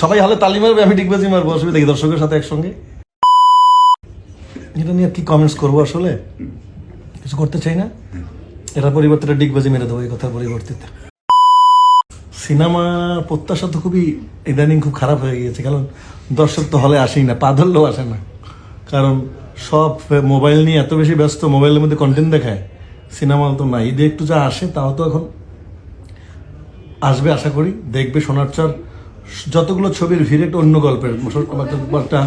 সবাই হলে তালি মারবে, আমি ডিগবাজি মারবো, অসুবিধা কি? দর্শকের সাথে একসঙ্গে? এটা নিয়ে কি কমেন্টস করব আসলে? কিছু করতে চাই না? এটার পরিবর্তে ডিগবাজি মেরে দেবো এই কথার পরিবর্তিতে সিনেমা প্রত্যাশা তো খুবই, ইদানিং খুব খারাপ হয়ে গিয়েছে, কারণ দর্শক তো হলে আসেই না পা আসে না। কারণ সব মোবাইল নিয়ে এত বেশি ব্যস্ত, মোবাইলের মধ্যে কন্টেন্ট দেখায় সিনেমা তো না ঈদে একটু যা আসে, তাও তো এখন আসবে আশা করি, দেখবে সোনার চর যতগুলো ছবির ভিড় একটা অন্য গল্পের একটা-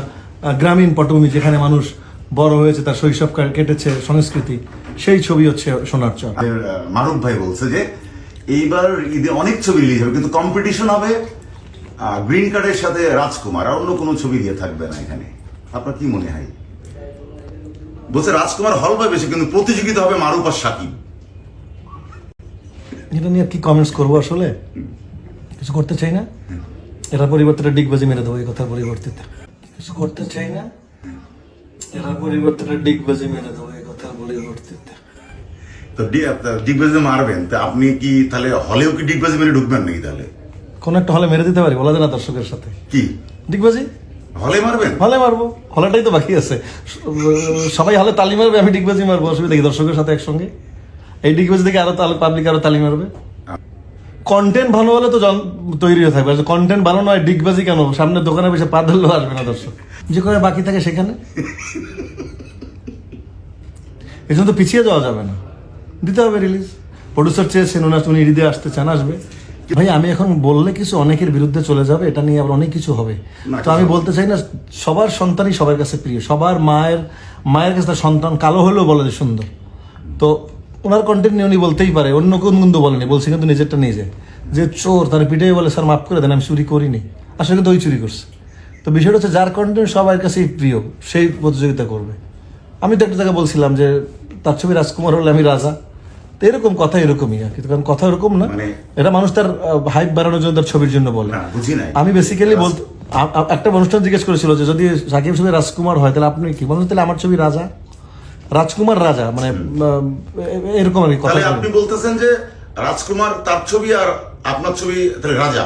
গ্রামীণ পটভূমি যেখানে মানুষ বড় হয়েছে তার শৈশব কেটেছে সংস্কৃতি সেই ছবি হচ্ছে সোনার চর। মারুফ ভাই বলছে যে এইবার ঈদে অনেক ছবি রিলিজ হবে কিন্তু কম্পিটিশন হবে গ্রিন কার্ডের সাথে রাজকুমার আর অন্য কোনো ছবি দিয়ে থাকবে না এখানে। আপনার কি মনে হয়? বলছে রাজকুমার হল পাবে বেশি কিন্তু প্রতিযোগিতা হবে মারুফ আর সাকিব। এটা নিয়ে কি কমেন্টস করব আসলে? কিছু করতে চাই না? এটার পরিবর্তে ডিগবাজি মেরে দেবো এই কথার পরিবর্তিতে। কিছু করতে চাই না? পরিবর্তে ডিগবাজি মেরে দেবো এই তো ডিগবাজি মারবেন তা আপনি কি তাহলে হলেও কি ডিগবাজি মেরে ঢুকবেন নাকি তাহলে? কোন একটা হলে মেরে দিতে পারি বলা যায় না দর্শকের সাথে। কি? ডিগবাজি? হলে মারবেন? হলে মারবো হলেটাই তো বাকি আছে। সবাই হলে তালি মারবে আমি ডিগবাজি মারবো অসুবিধা কি দর্শকের সাথে একসঙ্গে? এই ডিগবাজি থেকে আরও পাবলিক আরও তালি মারবে। কন্টেন্ট ভালো হলে তো তৈরি হয়ে থাকবে। কন্টেন্ট ভালো নয় ডিগবাজি কেন? সামনে দোকানে বসে পা ধরলেও আসবে না দর্শক। যে করে বাকি থাকে সেখানে? এজন্য তো পিছিয়ে যাওয়া যাবে না। দিতে হবে রিলিজ প্রডিউসার চেয়েছেন ওনার উনি ঈদে আসতে চান আসবে। ভাই আমি এখন বললে কিছু অনেকের বিরুদ্ধে চলে যাবে এটা নিয়ে আবার অনেক কিছু হবে। তো আমি বলতে চাই না সবার সন্তানই সবার কাছে প্রিয়। সবার মায়ের মায়ের কাছে তার সন্তান কালো হলেও বলে যে সুন্দর। তো ওনার কন্টেন্ট নিয়ে উনি বলতেই পারে অন্য কোন কিন্তু বলেনি বলছে কিন্তু নিজেরটা নিজে। যে চোর তার পিঠে বলে স্যার মাফ করে দেন আমি চুরি করিনি। আসলে কিন্তু ওই চুরি করছে। তো বিষয়টা হচ্ছে যার কন্টেন্ট সবার কাছেই প্রিয় সেই প্রতিযোগিতা করবে। আমি তো একটা জায়গায় বলছিলাম যে তার ছবি রাজকুমার হলে আমি রাজা। তো এরকম কথা এরকমই আর কি কারণ কথা এরকম না। মানে- এটা মানুষ তার হাইপ বাড়ানোর জন্য তার ছবির জন্য বলে। আমি বেসিক্যালি বলতে আ- একটা অনুষ্ঠান জিজ্ঞেস করেছিল যে যদি সাকিব ছবি রাজকুমার হয় তাহলে আপনি কি? বলেন তাহলে আমার ছবি রাজা? রাজকুমার রাজা মানে এরকম আর কি কথা আপনি বলতেছেন যে রাজকুমার তার ছবি আর আপনার ছবি রাজা।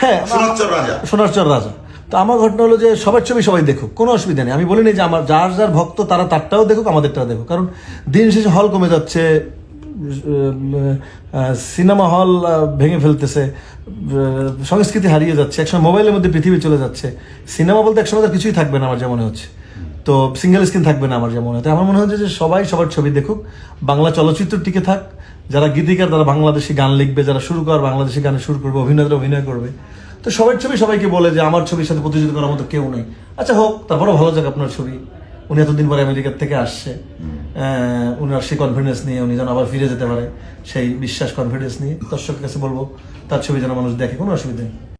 হ্যাঁ সোনারচর রাজা। সোনারচর রাজা। তো আমার ঘটনা হলো যে সবার ছবি সবাই দেখুক কোনো অসুবিধা নেই। আমি বলিনি যে আমার যার যার ভক্ত তারা তারটাও দেখুক আমাদেরটাও দেখুক। কারণ দিন শেষে হল কমে যাচ্ছে সিনেমা হল ভেঙে ফেলতেছে সংস্কৃতি হারিয়ে যাচ্ছে একসময় মোবাইলের মধ্যে পৃথিবী চলে যাচ্ছে। সিনেমা বলতে একসময় কিছুই থাকবে না আমার যেমন হচ্ছে। তো সিঙ্গেল স্ক্রিন থাকবে না আমার যেমন হয়। আমার মনে হচ্ছে যে সবাই সবার ছবি দেখুক, বাংলা চলচ্চিত্র টিকে থাক, যারা গীতিকার, তারা বাংলাদেশি গান লিখবে, যারা শুরু কর বাংলাদেশি গানে শুরু করবে, অভিনেতারা অভিনয় করবে। তো সবার ছবি সবাইকে বলে যে, আমার ছবির সাথে প্রতিযোগিতা করার মতো কেউ নেই। আচ্ছা হোক, তারপরেও ভালো যাক আপনার ছবি। উনি এতদিন পরে আমেরিকার থেকে আসছে। উনার সেই কনফিডেন্স নিয়ে, উনি যেন আবার ফিরে যেতে পারে, সেই বিশ্বাস কনফিডেন্স নিয়ে। দর্শকের কাছে বলব, তার ছবি যেন মানুষ দেখে, কোনো অসুবিধা নেই।